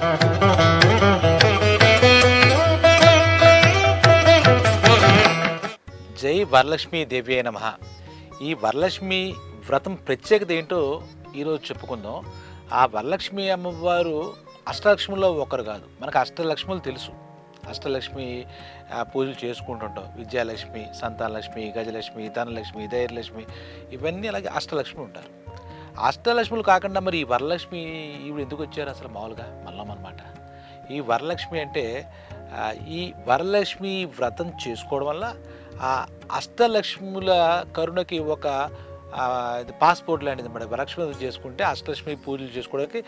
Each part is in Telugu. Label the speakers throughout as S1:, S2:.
S1: జై వరలక్ష్మీ దేవి నమ. ఈ వరలక్ష్మి వ్రతం ప్రత్యేకత ఏంటో ఈరోజు చెప్పుకుందాం. ఆ వరలక్ష్మి అమ్మవారు అష్టలక్ష్మిలో ఒకరు కాదు. మనకు అష్టలక్ష్ములు తెలుసు. అష్టలక్ష్మి పూజలు చేసుకుంటుంటాం. విద్యాలక్ష్మి సంతానలక్ష్మి గజలక్ష్మి ధనలక్ష్మి ధైర్యలక్ష్మి ఇవన్నీ అలాగే అష్టలక్ష్మి ఉంటారు. అష్టలక్ష్ములు కాకుండా మరి ఈ వరలక్ష్మి ఈవిడ ఎందుకు వచ్చారు అసలు మామూలుగా? మల్లం అనమాట ఈ వరలక్ష్మి అంటే ఈ వరలక్ష్మి వ్రతం చేసుకోవడం వల్ల ఆ అష్టలక్ష్ముల కరుణకి ఒక ఇది పాస్పోర్ట్ లాంటిది అనమాట వరలక్ష్మి చేసుకుంటే అష్టలక్ష్మి పూజలు చేసుకోవడానికి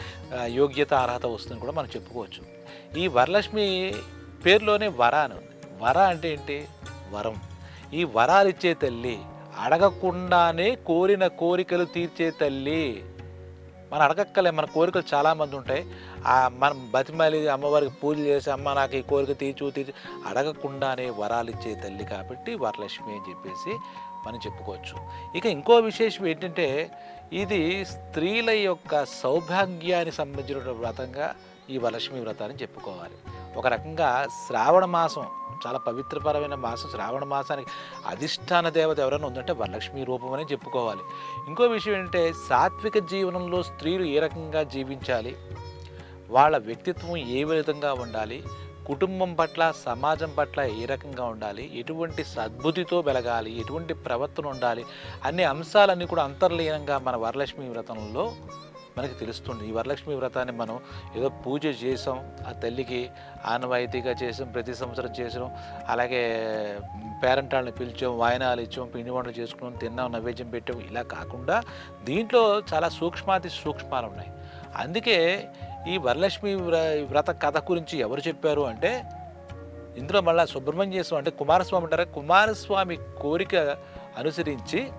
S1: యోగ్యత అర్హత వస్తుందని కూడా మనం చెప్పుకోవచ్చు. ఈ వరలక్ష్మి పేరులోనే వర అని ఉంది వర అంటే ఏంటి? వరం. ఈ వరాలు ఇచ్చే తల్లి అడగకుండానే కోరిన కోరికలు తీర్చే తల్లి. మనం అడగక్కలే మన కోరికలు చాలామంది ఉంటాయి. మనం బతిమాలి అమ్మవారికి పూజ చేసి అమ్మ నాకు ఈ కోరిక తీర్చు తీర్చు అడగకుండానే వరాలు ఇచ్చే తల్లి కాబట్టి వరలక్ష్మి అని చెప్పేసి మనం చెప్పుకోవచ్చు. ఇక ఇంకో విశేషం ఏంటంటే ఇది స్త్రీల యొక్క సౌభాగ్యానికి సంబంధించిన వ్రతంగా ఈ వరలక్ష్మి వ్రతాన్ని చెప్పుకోవాలి. ఒక రకంగా శ్రావణ మాసం చాలా పవిత్రపరమైన మాసం శ్రావణ మాసానికి అధిష్టాన దేవత ఎవరైనా ఉందంటే వరలక్ష్మి రూపం అని చెప్పుకోవాలి. ఇంకో విషయం ఏంటంటే సాత్విక జీవనంలో స్త్రీలు ఏ రకంగా జీవించాలి? వాళ్ళ వ్యక్తిత్వం ఏ విధంగా ఉండాలి? కుటుంబం పట్ల సమాజం పట్ల ఏ రకంగా ఉండాలి? ఎటువంటి సద్బుద్ధితో వెలగాలి ఎటువంటి ప్రవర్తన ఉండాలి? అనే అంశాలన్నీ కూడా అంతర్లీనంగా మన వరలక్ష్మి వ్రతంలో మనకి తెలుస్తుంది. ఈ వరలక్ష్మి వ్రతాన్ని మనం ఏదో పూజ చేసాం ఆ తల్లికి ఆనవాయితీగా చేసాం ప్రతి సంవత్సరం చేసాం అలాగే పేరెంట్ వాళ్ళని పిలిచాం వాయనాలు ఇచ్చాం పిండి వంటలు చేసుకున్నాం తిన్నాం నైవేద్యం పెట్టాం. ఇలా కాకుండా దీంట్లో చాలా సూక్ష్మాతి సూక్ష్మాలు ఉన్నాయి అందుకే ఈ వరలక్ష్మి వ్ర- వ్రత కథ గురించి ఎవరు చెప్పారు అంటే ఇందులో మళ్ళీ సుబ్రహ్మణ్య అంటే కుమారస్వామి అంటారా కుమారస్వామి కోరిక అనుసరించి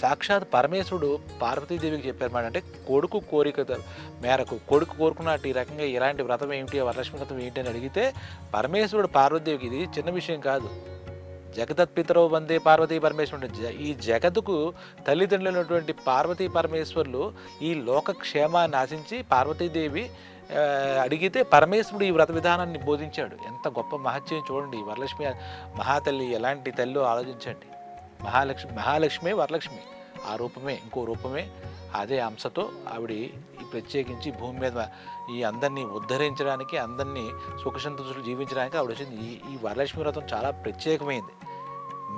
S1: సాక్షాత్ పరమేశ్వరుడు పార్వతీదేవికి చెప్పారు అంటే కొడుకు కోరిక మేరకు కొడుకు కోరుకున్నట్టు ఈ రకంగా ఇలాంటి వ్రతం ఏమిటి వరలక్ష్మి వ్రతం ఏంటి అని అడిగితే పరమేశ్వరుడు పార్వతీదేవికి ఇది చిన్న విషయం కాదు. జగదత్పితరవు వందే పార్వతీ పరమేశ్వరుడు. ఈ జగత్తుకు తల్లిదండ్రులైనటువంటి పార్వతీ పరమేశ్వరులు ఈ లోక క్షేమాన్ని ఆశించి పార్వతీదేవి అడిగితే పరమేశ్వరుడు ఈ వ్రత విధానాన్ని బోధించాడు. ఎంత గొప్ప మహత్యం చూడండి. వరలక్ష్మి మహాతల్లి ఎలాంటి తల్లి ఆలోచించండి. మహాలక్ష్మి మహాలక్ష్మి వరలక్ష్మి. ఆ రూపమే ఇంకో రూపమే అదే అంశతో ఆవిడ ఈ ప్రత్యేకించి భూమి మీద ఈ అందరినీ ఉద్ధరించడానికి అందరినీ సుఖసంతోషులు జీవించడానికి ఆవిడ వచ్చింది. ఈ ఈ వరలక్ష్మి వ్రతం చాలా ప్రత్యేకమైంది.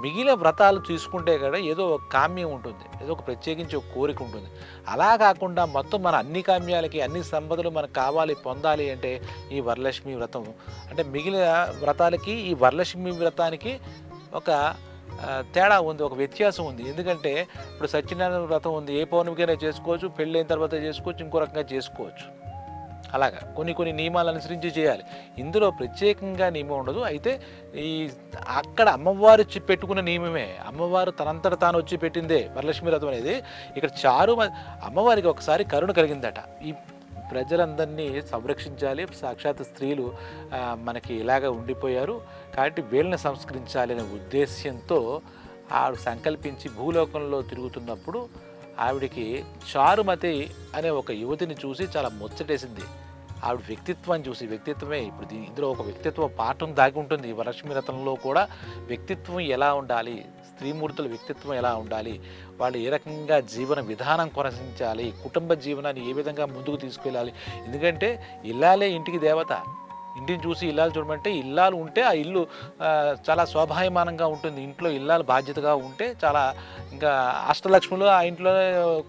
S1: మిగిలిన వ్రతాలు తీసుకుంటే కూడా ఏదో ఒక కామ్యం ఉంటుంది ఏదో ఒక ప్రత్యేకించి ఒక కోరిక ఉంటుంది. అలా కాకుండా మొత్తం మన అన్ని కామ్యాలకి అన్ని సంపదలు మనకు కావాలి పొందాలి అంటే ఈ వరలక్ష్మి వ్రతం. అంటే మిగిలిన వ్రతాలకి ఈ వరలక్ష్మి వ్రతానికి ఒక తేడా ఉంది ఒక వ్యత్యాసం ఉంది. ఎందుకంటే ఇప్పుడు సత్యనారాయణ వ్రతం ఉంది ఏ పౌర్ణమికైనా చేసుకోవచ్చు పెళ్ళైన తర్వాత చేసుకోవచ్చు ఇంకో రకంగా చేసుకోవచ్చు. అలాగా కొన్ని కొన్ని నియమాలు అనుసరించి చేయాలి. ఇందులో ప్రత్యేకంగా నియమం ఉండదు. అయితే ఈ అక్కడ అమ్మవారు వచ్చి పెట్టుకున్న నియమమే. అమ్మవారు తనంతట తాను వచ్చి పెట్టిందే వరలక్ష్మి వ్రతం అనేది. ఇక్కడ చారు అమ్మవారికి ఒకసారి కరుణ కలిగిందట. ఈ ప్రజలందరినీ సంరక్షించాలి. సాక్షాత్ స్త్రీలు మనకి ఇలాగ ఉండిపోయారు. కాబట్టి వీళ్ళని సంస్కరించాలి అనే ఉద్దేశ్యంతో ఆవిడ సంకల్పించి భూలోకంలో తిరుగుతున్నప్పుడు ఆవిడికి చారుమతి అనే ఒక యువతిని చూసి చాలా ముచ్చటేసింది. ఆవిడ వ్యక్తిత్వాన్ని చూసి వ్యక్తిత్వమే ఇప్పుడు ఇందులో ఒక వ్యక్తిత్వ పాఠం దాగి ఉంటుంది. వరలక్ష్మి రథంలో కూడా వ్యక్తిత్వం ఎలా ఉండాలి? స్త్రీమూర్తుల వ్యక్తిత్వం ఎలా ఉండాలి? వాళ్ళు ఏ రకంగా జీవన విధానం కొనసాగించాలి? కుటుంబ జీవనాన్ని ఏ విధంగా ముందుకు తీసుకెళ్ళాలి? ఎందుకంటే ఇల్లాలే ఇంటికి దేవత. ఇంటిని చూసి ఇల్లాలు చూడమంటే ఇల్లాలు ఉంటే ఆ ఇల్లు చాలా స్వాభాయమానంగా ఉంటుంది. ఇంట్లో ఇల్లాలు బాధ్యతగా ఉంటే చాలా ఇంకా అష్టలక్ష్ములు ఆ ఇంట్లో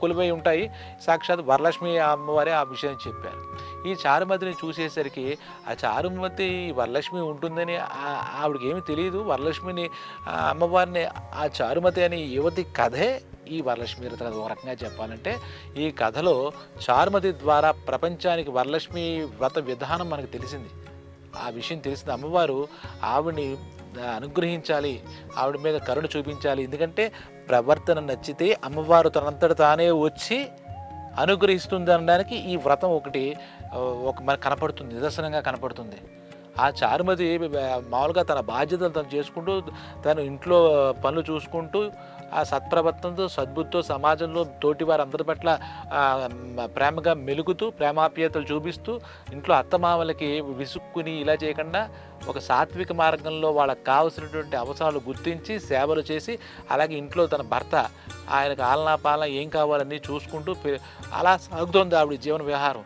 S1: కొలువై ఉంటాయి. సాక్షాత్ వరలక్ష్మి అమ్మవారే ఆ విషయం చెప్పారు. ఈ చారుమతిని చూసేసరికి ఆ చారుమతి వరలక్ష్మి ఉంటుందని ఆ- ఆవిడకి తెలియదు వరలక్ష్మిని అమ్మవారిని ఆ చారుమతి అనే యువతి కథే ఈ వరలక్ష్మి వ్రత కథ ఒక రకంగా చెప్పాలంటే ఈ కథలో చారుమతి ద్వారా ప్రపంచానికి వరలక్ష్మి వ్రత విధానం మనకు తెలిసింది. ఆ విషయం తెలిసిన అమ్మవారు ఆవిడని అనుగ్రహించాలి ఆవిడ మీద కరుణ చూపించాలి. ఎందుకంటే ప్రవర్తన నచ్చితే అమ్మవారు తనంతట తానే వచ్చి అనుగ్రహిస్తుంది అనడానికి ఈ వ్రతం ఒకటి ఒక మనకు కనపడుతుంది నిదర్శనంగా కనపడుతుంది. ఆ చారుమతి మామూలుగా తన బాధ్యతలు తను చేసుకుంటూ తను ఇంట్లో పనులు చూసుకుంటూ ఆ సత్ప్రవర్తనతో సద్బుద్ధితో సమాజంలో తోటి వారు అందరి పట్ల ప్రేమగా మెలుగుతూ ప్రేమాప్యతలు చూపిస్తూ ఇంట్లో అత్తమామలకి విసుక్కుని ఇలా చేయకుండా ఒక సాత్విక మార్గంలో వాళ్ళకి కావలసినటువంటి అవసరాలు గుర్తించి సేవలు చేసి అలాగే ఇంట్లో తన భర్త ఆయనకు ఆలనా పాలన ఏం కావాలని చూసుకుంటూ అలా సాగుతోంది ఆవిడ జీవన వ్యవహారం.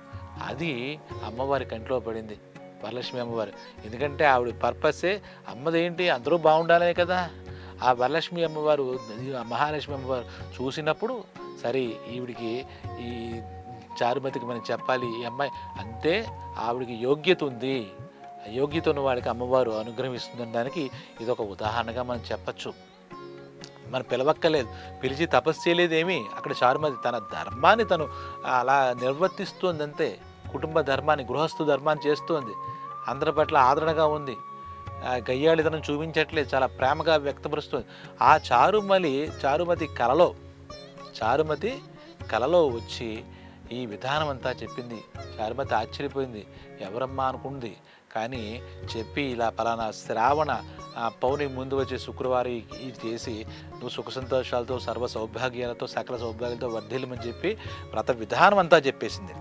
S1: అది అమ్మవారి కంట్లో పడింది. వరలక్ష్మి అమ్మవారు. ఎందుకంటే ఆవిడ పర్పసే అమ్మదేంటి? అందరూ బాగుండాలనే కదా. ఆ వరలక్ష్మి అమ్మవారు మహాలక్ష్మి అమ్మవారు చూసినప్పుడు సరే ఈవిడికి ఈ చారుమతికి మనం చెప్పాలి ఈ అమ్మాయి అంటే ఆవిడికి యోగ్యత ఉంది. యోగ్యత ఉన్న వాడికి అమ్మవారు అనుగ్రహం దానికి ఇది ఒక ఉదాహరణగా మనం చెప్పచ్చు. మనం పిలవక్కలేదు పిలిచి తపస్సు చేయలేదేమి. అక్కడ చారుమతి తన ధర్మాన్ని తను అలా నిర్వర్తిస్తుంది అంతే కుటుంబ ధర్మాన్ని గృహస్థు ధర్మాన్ని చేస్తోంది. అందరి పట్ల ఆదరణగా ఉంది. గయ్యాళితనం చూపించట్లేదు. చాలా ప్రేమగా వ్యక్తపరుస్తుంది. ఆ చారుమలి చారుమతి కలలో చారుమతి కలలో వచ్చి ఈ విధానం అంతా చెప్పింది. చారుమతి ఆశ్చర్యపోయింది. ఎవరమ్మా అనుకుంది. కానీ చెప్పి ఇలా పలానా శ్రావణ ఆ, పౌర్ణమి ముందు వచ్చే శుక్రవారం ఇది చేసి నువ్వు సుఖ సంతోషాలతో సర్వ సౌభాగ్యాలతో సకల సౌభాగ్యాలతో వర్ధిల్లమని చెప్పి వ్రత విధానం అంతా చెప్పేసింది.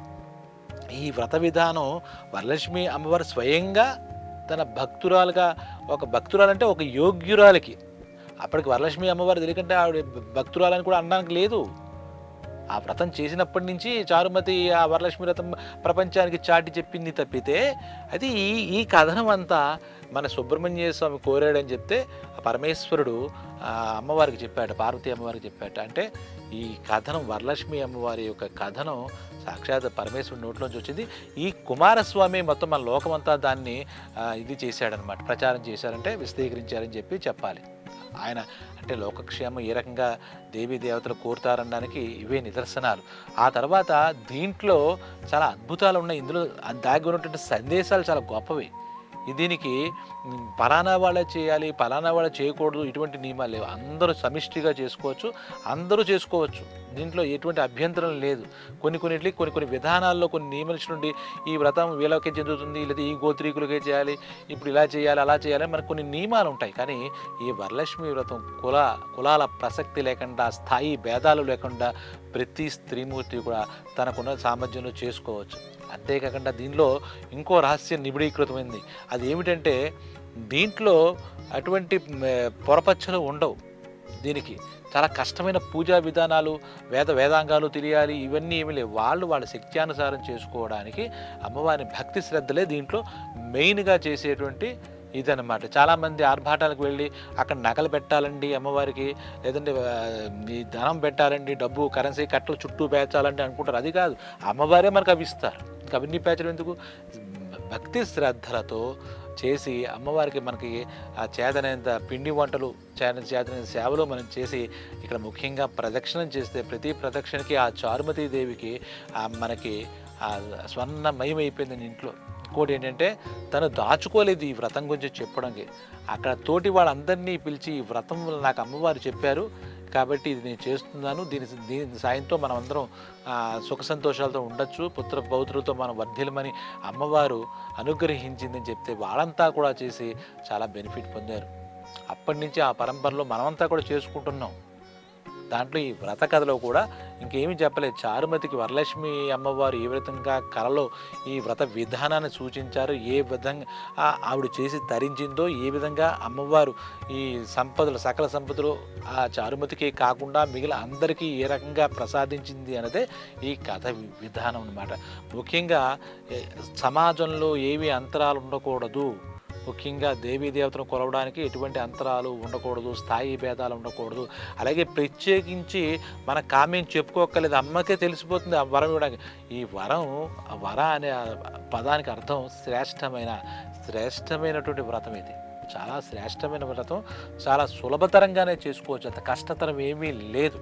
S1: ఈ వ్రత విధానం వరలక్ష్మి అమ్మవారు స్వయంగా తన భక్తురాలుగా ఒక భక్తురాలంటే ఒక యోగ్యురాలకి. అప్పటికి వరలక్ష్మి అమ్మవారు తెలియకంటే ఆవిడ భక్తురాలని కూడా అనడానికి లేదు. ఆ వ్రతం చేసినప్పటి నుంచి చారుమతి ఆ వరలక్ష్మి వ్రతం ప్రపంచానికి చాటి చెప్పింది తప్పితే అది ఈ ఈ కథనం అంతా మన సుబ్రహ్మణ్య స్వామి కోరాడని చెప్తే ఆ పరమేశ్వరుడు అమ్మవారికి చెప్పాడు పార్వతీ అమ్మవారికి చెప్పాడు అంటే ఈ కథనం వరలక్ష్మి అమ్మవారి యొక్క కథనం సాక్షాత్ పరమేశ్వరుడు నోట్లోంచి వచ్చింది. ఈ కుమారస్వామి మొత్తం మన లోకమంతా దాన్ని ఇది చేశాడనమాట ప్రచారం చేశారంటే విశదీకరించారని చెప్పి చెప్పాలి. ఆయన అంటే లోకక్షేమం ఏ రకంగా దేవీ దేవతలు కోరుతారనడానికి ఇవే నిదర్శనాలు. ఆ తర్వాత దీంట్లో చాలా అద్భుతాలు ఉన్నాయి. ఇందులో దాగి ఉన్నటువంటి సందేశాలు చాలా గొప్పవి. దీనికి పలానా వాళ్ళే చేయాలి పలానా వాళ్ళే చేయకూడదు ఇటువంటి నియమాలు లేవు. అందరూ సమిష్టిగా చేసుకోవచ్చు అందరూ చేసుకోవచ్చు. దీంట్లో ఎటువంటి అభ్యంతరం లేదు. కొన్ని కొన్నిటికి కొన్ని కొన్ని విధానాల్లో కొన్ని నియమించి నుండి ఈ వ్రతం వీళ్ళకే చెందుతుంది లేదా ఈ గోత్రీకులకే చేయాలి ఇప్పుడు ఇలా చేయాలి అలా చేయాలి మనకు కొన్ని నియమాలు ఉంటాయి. కానీ ఈ వరలక్ష్మి వ్రతం కుల కులాల ప్రసక్తి లేకుండా స్థాయి భేదాలు లేకుండా ప్రతి స్త్రీమూర్తి కూడా తనకున్న సామర్థ్యంలో చేసుకోవచ్చు. అంతేకాకుండా దీనిలో ఇంకో రహస్యం నిబిడీకృతమైంది. అది ఏమిటంటే దీంట్లో అటువంటి పొరపచ్చలు ఉండవు దీనికి. చాలా కష్టమైన పూజా విధానాలు వేద వేదాంగాలు తెలియాలి ఇవన్నీ ఏమి లేవు. వాళ్ళు వాళ్ళ శక్త్యానుసారం చేసుకోవడానికి అమ్మవారి భక్తి శ్రద్ధలే దీంట్లో మెయిన్గా చేసేటువంటి ఇదనమాట చాలామంది ఆర్భాటాలకు వెళ్ళి అక్కడ నగలు పెట్టాలండి అమ్మవారికి లేదంటే ఈ ధనం పెట్టాలండి డబ్బు కరెన్సీ కట్టలు చుట్టూ పేర్చాలండి అనుకుంటారు. అది కాదు. అమ్మవారే మనకు అవి ఇస్తారు. ఇంకా అవన్నీ పేర్చడం ఎందుకు? భక్తి శ్రద్ధలతో చేసి అమ్మవారికి మనకి ఆ చేతనైనంత పిండి వంటలు చేత చేతనైన సేవలు మనం చేసి ఇక్కడ ముఖ్యంగా ప్రదక్షిణం చేస్తే ప్రతి ప్రదక్షిణకి ఆ చారుమతీ దేవికి ఆ మనకి ఆ స్వర్ణమయం అయిపోయింది ఇంట్లో. ఇంకోటి ఏంటంటే తను దాచుకోలేదు ఈ వ్రతం గురించి చెప్పడానికి. అక్కడ తోటి వాళ్ళందరినీ పిలిచి ఈ వ్రతం నాకు అమ్మవారు చెప్పారు. కాబట్టి ఇది నేను చేస్తున్నాను. దీని దీని సాయంతో మనం అందరం సుఖ సంతోషాలతో ఉండొచ్చు. పుత్ర పౌత్రులతో మనం వర్ధిలమని అమ్మవారు అనుగ్రహించిందని చెప్తే వాళ్ళంతా కూడా చేసి చాలా బెనిఫిట్ పొందారు. అప్పటి నుంచి ఆ పరంపరలో మనమంతా కూడా చేసుకుంటున్నాం. దాంట్లో ఈ వ్రత కథలో కూడా ఇంకేమీ చెప్పలేదు. చారుమతికి వరలక్ష్మి అమ్మవారు ఏ విధంగా కళలో ఈ వ్రత విధానాన్ని సూచించారు ఏ విధంగా ఆవిడ చేసి తరించిందో ఏ విధంగా అమ్మవారు ఈ సంపదలు సకల సంపదలు ఆ చారుమతికి కాకుండా మిగిలిన అందరికీ ఏ రకంగా ప్రసాదించింది అన్నదే ఈ కథ విధానం అన్నమాట. ముఖ్యంగా సమాజంలో ఏవి అంతరాలు ఉండకూడదు ముఖ్యంగా దేవీ దేవతను కొలవడానికి ఎటువంటి అంతరాలు ఉండకూడదు స్థాయి భేదాలు ఉండకూడదు. అలాగే ప్రత్యేకించి మన కామ్యం చెప్పుకోక్కర్లేదు. అమ్మకే తెలిసిపోతుంది ఆ వరం ఇవ్వడానికి. ఈ వరం ఆ వర అనే పదానికి అర్థం శ్రేష్టమైన శ్రేష్టమైనటువంటి వ్రతం ఇది. చాలా శ్రేష్టమైన వ్రతం. చాలా సులభతరంగానే చేసుకోవచ్చు. అంత కష్టతరం ఏమీ లేదు.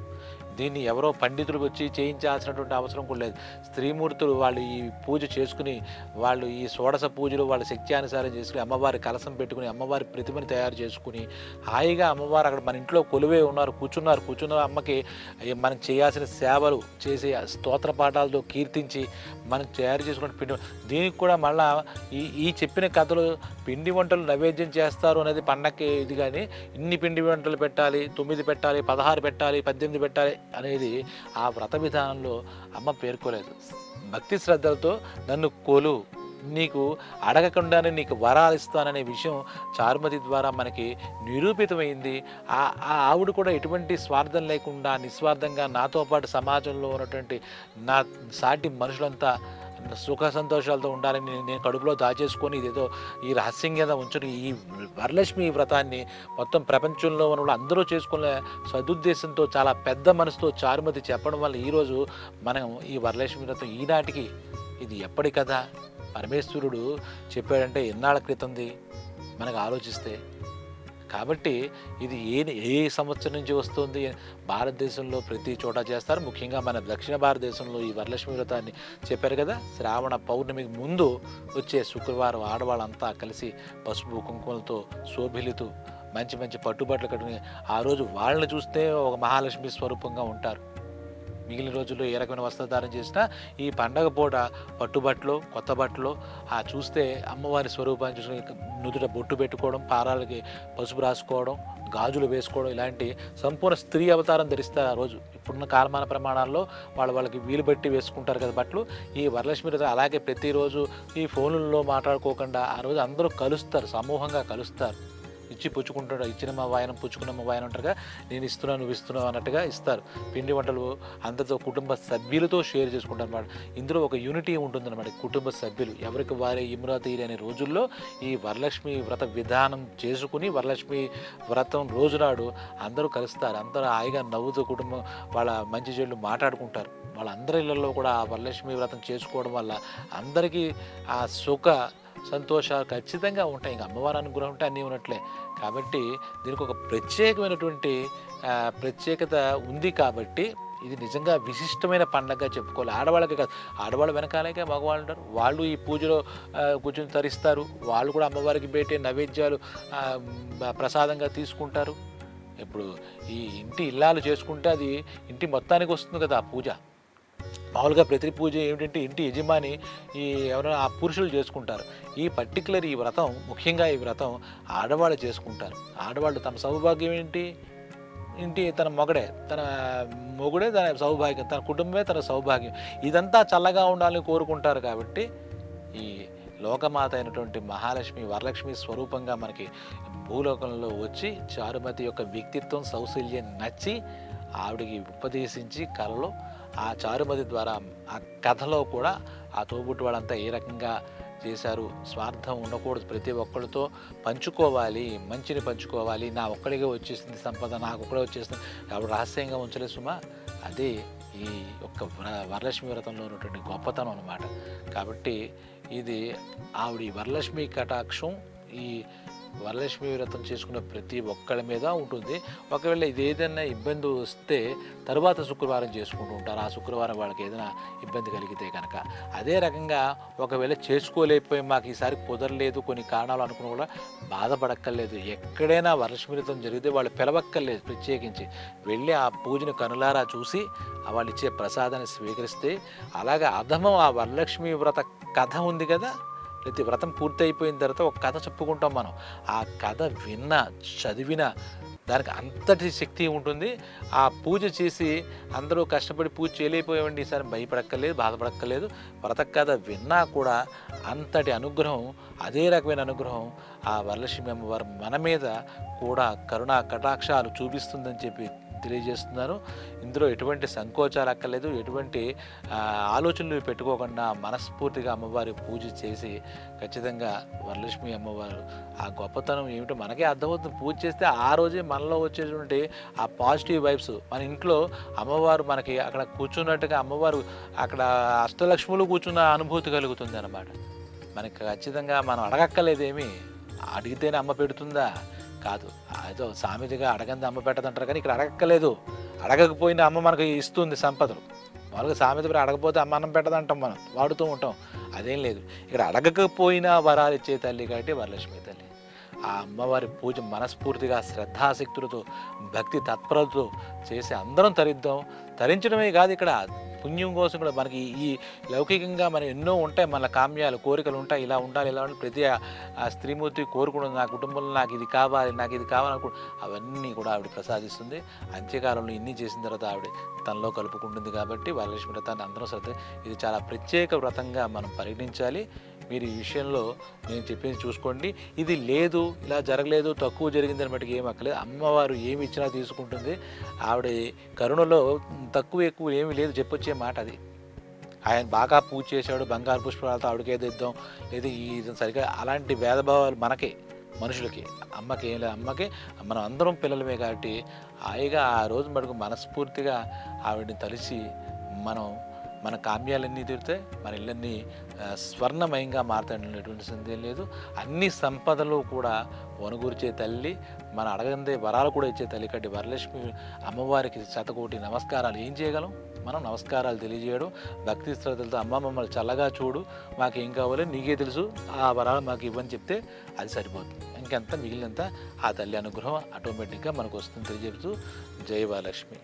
S1: దీన్ని ఎవరో పండితులు వచ్చి చేయించాల్సినటువంటి అవసరం కూడా లేదు. స్త్రీమూర్తులు వాళ్ళు ఈ పూజ చేసుకుని వాళ్ళు ఈ షోడశ పూజలు వాళ్ళ శక్త్యానుసారం చేసుకుని అమ్మవారి కలసం పెట్టుకుని అమ్మవారి ప్రతిమని తయారు చేసుకుని హాయిగా అమ్మవారు అక్కడ మన ఇంట్లో కొలువే ఉన్నారు కూర్చున్నారు కూర్చున్న అమ్మకి మనం చేయాల్సిన సేవలు చేసే స్తోత్ర పాఠాలతో కీర్తించి మనం తయారు చేసుకున్న పిండి దీనికి కూడా మళ్ళా ఈ ఈ చెప్పిన కథలు పిండి వంటలు నైవేద్యం చేస్తారు అనేది పండక్కి ఇది కానీ ఇన్ని పిండి వంటలు పెట్టాలి తొమ్మిది పెట్టాలి పదహారు పెట్టాలి పద్దెనిమిది పెట్టాలి అనేది ఆ వ్రత విధానంలో అమ్మ పేర్కోలేదు భక్తి శ్రద్ధలతో నన్ను కోలు నీకు అడగకుండానే నీకు వరాలు ఇస్తాననే విషయం చారుమతి ద్వారా మనకి నిరూపితమైంది. ఆ ఆ ఆవిడ కూడా ఎటువంటి స్వార్థం లేకుండా నిస్వార్థంగా నాతో పాటు సమాజంలో ఉన్నటువంటి నా సాటి మనుషులంతా సుఖ సంతోషాలతో ఉండాలని నేను- కడుపులో దాచేసుకొని ఇదేదో ఈ రహస్యం కింద ఉంచుని ఈ వరలక్ష్మి వ్రతాన్ని మొత్తం ప్రపంచంలో ఉన్న అందరూ చేసుకునే సదుద్దేశంతో చాలా పెద్ద మనసుతో చారుమతి చెప్పడం వల్ల ఈరోజు మనం ఈ వరలక్ష్మి వ్రతం ఈనాటికి ఇది ఎప్పటి కథ? పరమేశ్వరుడు చెప్పాడంటే ఎన్నాళ్ళ క్రితంది? మనకు ఆలోచిస్తే కాబట్టి ఇది ఏ ఏ సంవత్సరం నుంచి వస్తుంది? భారతదేశంలో ప్రతి చోట చేస్తారు. ముఖ్యంగా మన దక్షిణ భారతదేశంలో ఈ వరలక్ష్మి వ్రతాన్ని చెప్పారు కదా? శ్రావణ పౌర్ణమికి ముందు వచ్చే శుక్రవారం ఆడవాళ్ళంతా కలిసి పసుపు కుంకుమలతో శోభిలుతూ మంచి మంచి పట్టుబట్టలు కట్టుకుని ఆ రోజు వాళ్ళని చూస్తే ఒక మహాలక్ష్మి స్వరూపంగా ఉంటారు. మిగిలిన రోజుల్లో ఏ రకమైన వస్త్రధారణ చేసినా ఈ పండగ పూట పట్టుబట్టలు కొత్త బట్టలు ఆ చూస్తే అమ్మవారి స్వరూపాన్ని చూసిన నుదుట బొట్టు పెట్టుకోవడం పారాలకి పసుపు రాసుకోవడం గాజులు వేసుకోవడం ఇలాంటి సంపూర్ణ స్త్రీ అవతారం ధరిస్తారు ఆ రోజు. ఇప్పుడున్న కాలమాన ప్రమాణాల్లో వాళ్ళు వాళ్ళకి వీలు బట్టి వేసుకుంటారు కదా బట్టలు. ఈ వరలక్ష్మి వ్రతం అలాగే ప్రతిరోజు ఈ ఫోన్లలో మాట్లాడుకోకుండా ఆ రోజు అందరూ కలుస్తారు సమూహంగా కలుస్తారు. ఇచ్చి పుచ్చుకుంటాడు ఇచ్చిన మా వాయనం పుచ్చుకున్న మా వాయనం అంటారుగా నేను ఇస్తున్నాను నువ్వు ఇస్తున్నావు అన్నట్టుగా ఇస్తారు. పిండి వంటలు అందరితో కుటుంబ సభ్యులతో షేర్ చేసుకుంటారు అన్నమాట ఇందులో ఒక యూనిటీ ఉంటుందన్నమాట కుటుంబ సభ్యులు. ఎవరికి వారే ఇమ్రా తీరి అనే రోజుల్లో ఈ వరలక్ష్మి వ్రత విధానం చేసుకుని వరలక్ష్మి వ్రతం రోజునాడు అందరూ కలుస్తారు. అందరూ హాయిగా నవ్వుతూ కుటుంబం వాళ్ళ మంచి చెడులు మాట్లాడుకుంటారు. వాళ్ళందరి ఇళ్ళల్లో కూడా ఆ వరలక్ష్మి వ్రతం చేసుకోవడం వల్ల అందరికీ ఆ సుఖ సంతోషాలు ఖచ్చితంగా ఉంటాయి. ఇంకా అమ్మవారి అనుగ్రహం ఉంటే అన్నీ ఉన్నట్లే. కాబట్టి దీనికి ఒక ప్రత్యేకమైనటువంటి ప్రత్యేకత ఉంది కాబట్టి ఇది నిజంగా విశిష్టమైన పండగగా చెప్పుకోవాలి. ఆడవాళ్ళకి కాదు ఆడవాళ్ళు వెనకాలేకే మగవాళ్ళు ఉంటారు. వాళ్ళు ఈ పూజలో కూర్చొని తరిస్తారు. వాళ్ళు కూడా అమ్మవారికి పెట్టే నైవేద్యాలు ప్రసాదంగా తీసుకుంటారు. ఇప్పుడు ఈ ఇంటి ఇల్లాలు చేసుకుంటే అది ఇంటి మొత్తానికి వస్తుంది కదా ఆ పూజ. మామూలుగా ప్రతి పూజ ఏమిటంటే ఇంటి యజమాని ఈ ఎవరైనా ఆ పురుషులు చేసుకుంటారు. ఈ పర్టికులర్ ఈ వ్రతం ముఖ్యంగా ఈ వ్రతం ఆడవాళ్ళు చేసుకుంటారు. ఆడవాళ్ళు తమ సౌభాగ్యం ఏంటి? ఇంటి తన మొగడే తన మొగుడే తన సౌభాగ్యం తన కుటుంబమే తన సౌభాగ్యం. ఇదంతా చల్లగా ఉండాలని కోరుకుంటారు కాబట్టి ఈ లోకమాత అయినటువంటి మహాలక్ష్మి వరలక్ష్మి స్వరూపంగా మనకి భూలోకంలో వచ్చి చారుమతి యొక్క వ్యక్తిత్వం సౌశల్యం నచ్చి ఆవిడికి ఉపదేశించి కళలో ఆ చారుమతి ద్వారా ఆ కథలో కూడా ఆ తోబుట్టు వాళ్ళంతా ఏ రకంగా చేశారు? స్వార్థం ఉండకూడదు ప్రతి ఒక్కరితో పంచుకోవాలి మంచిని పంచుకోవాలి. నా ఒక్కడిగా వచ్చేసింది సంపద నాకు ఒక్కడే వచ్చేసింది. అప్పుడు రహస్యంగా ఉంచలే సుమా. అదే ఈ యొక్క వ్ర- వరలక్ష్మి వ్రతంలో ఉన్నటువంటి గొప్పతనం అన్నమాట. కాబట్టి ఇది ఆవిడ ఈ వరలక్ష్మి కటాక్షం ఈ వరలక్ష్మి వ్రతం చేసుకున్న ప్రతి ఒక్కళ్ళ మీద ఉంటుంది. ఒకవేళ ఇది ఏదైనా ఇబ్బంది వస్తే తర్వాత శుక్రవారం చేసుకుంటూ ఉంటారు. ఆ శుక్రవారం వాళ్ళకి ఏదైనా ఇబ్బంది కలిగితే కనుక. అదే రకంగా ఒకవేళ చేసుకోలేకపోయి మాకు ఈసారి కుదరలేదు కొన్ని కారణాలు అనుకుని కూడా బాధపడక్కర్లేదు. ఎక్కడైనా వరలక్ష్మి వ్రతం జరిగితే వాళ్ళు పిలవక్కర్లేదు ప్రత్యేకించి. వెళ్ళి ఆ పూజను కనులారా చూసి వాళ్ళు ఇచ్చే ప్రసాదాన్ని స్వీకరిస్తే అలాగే అధమం ఆ వరలక్ష్మి వ్రత కథ ఉంది కదా? లేకపోతే వ్రతం పూర్తి అయిపోయిన తర్వాత ఒక కథ చెప్పుకుంటాం మనం. ఆ కథ విన్న చదివిన దానికి అంతటి శక్తి ఉంటుంది. ఆ పూజ చేసి అందరూ కష్టపడి పూజ చేయలేకపోయామండి. ఈసారి భయపడక్కర్లేదు బాధపడక్కర్లేదు. వ్రత కథ విన్నా కూడా అంతటి అనుగ్రహం అదే రకమైన అనుగ్రహం ఆ వరలక్ష్మి అమ్మవారు మన మీద కూడా కరుణా కటాక్షాలు చూపిస్తుందని చెప్పి తెలియజేస్తున్నాను ఇందులో ఎటువంటి సంకోచాలు అక్కర్లేదు. ఎటువంటి ఆలోచనలు పెట్టుకోకుండా మనస్ఫూర్తిగా అమ్మవారి పూజ చేసి ఖచ్చితంగా వరలక్ష్మి అమ్మవారు ఆ గొప్పతనం ఏమిటో మనకే అర్థమవుతుంది. పూజ చేస్తే ఆ రోజే మనలో వచ్చేటువంటి ఆ పాజిటివ్ వైబ్స్ మన ఇంట్లో అమ్మవారు మనకి అక్కడ కూర్చున్నట్టుగా అమ్మవారు అక్కడ అష్టలక్ష్ములు కూర్చున్న అనుభూతి కలుగుతుంది అన్నమాట మనకి ఖచ్చితంగా మనం అడగక్కర్లేదేమి? అడిగితేనే అమ్మ పెడుతుందా? కాదు. ఏదో సామెతగా అడగంది అమ్మ పెట్టదంటారు కానీ ఇక్కడ అడగక్కలేదు. అడగకపోయినా అమ్మ మనకు ఇస్తుంది సంపదలు. మామూలుగా సామెత పేరు అడగపోతే అమ్మ అన్నం పెట్టదంటాం మనం వాడుతూ ఉంటాం. అదేం లేదు. ఇక్కడ అడగకపోయినా వరాలు ఇచ్చే తల్లి కాబట్టి వరలక్ష్మి తల్లి. ఆ అమ్మవారి పూజ మనస్ఫూర్తిగా శ్రద్ధాశక్తులతో భక్తి తత్పరతో చేసి అందరం తరిద్దాం. తరించడమే కాదు ఇక్కడ పుణ్యం కోసం కూడా మనకి ఈ లౌకికంగా మనం ఎన్నో ఉంటాయి మన కామ్యాలు కోరికలు ఉంటాయి. ఇలా ఉండాలి ఇలా ఉండాలి. ప్రతి ఆ- స్త్రీమూర్తి కోరుకున్నది నా కుటుంబంలో నాకు ఇది కావాలి నాకు ఇది కావాలనుకో అవన్నీ కూడా ఆవిడ ప్రసాదిస్తుంది. అంత్యకాలంలో ఇన్ని చేసిన తర్వాత ఆవిడ తనలో కలుపుకుంటుంది కాబట్టి వరలక్ష్మి వ్రతాన్ని అందరం శ్రద్ధ ఇది చాలా ప్రత్యేక వ్రతంగా మనం పరిగణించాలి. మీరు ఈ విషయంలో నేను చెప్పింది చూసుకోండి. ఇది లేదు ఇలా జరగలేదు తక్కువ జరిగిందని మటుకు ఏం అక్కలేదు అమ్మవారు ఏమి ఇచ్చినా తీసుకుంటుంది. ఆవిడ కరుణలో తక్కువ ఎక్కువ ఏమీ లేదు చెప్పొచ్చే మాట అది. ఆయన బాగా పూజ చేశాడు బంగారు పుష్పాలతో ఆవిడకి ఇద్దాం లేదా ఈ ఇది సరిగ్గా అలాంటి భేదభావాలు మనకే మనుషులకి అమ్మకి ఏం లేదు. అమ్మకి మనం అందరం పిల్లలమే కాబట్టి హాయిగా ఆ రోజు మటుకు మనస్ఫూర్తిగా ఆవిడని తలిసి మనం మన కామ్యాలన్నీ తీరుతాయి మన ఇళ్ళన్నీ స్వర్ణమయంగా మారుతాయనేటువంటి సందేహం లేదు. అన్ని సంపదలు కూడా వనుగూర్చే తల్లి మన అడగందే వరాలు కూడా ఇచ్చే తల్లి కాబట్టి వరలక్ష్మి అమ్మవారికి శతకోటి నమస్కారాలు ఏం చేయగలం? మనం నమస్కారాలు తెలియజేయడం భక్తి శ్రద్ధలతో అమ్మ మమ్మల్ని చల్లగా చూడు మాకు ఏం కావాలో నీకే తెలుసు ఆ వరాలు మాకు ఇవ్వని చెప్తే అది సరిపోతుంది. ఇంకెంత మిగిలినంత ఆ తల్లి అనుగ్రహం ఆటోమేటిక్గా మనకు వస్తుంది తెలియజేస్తూ జై వరలక్ష్మి.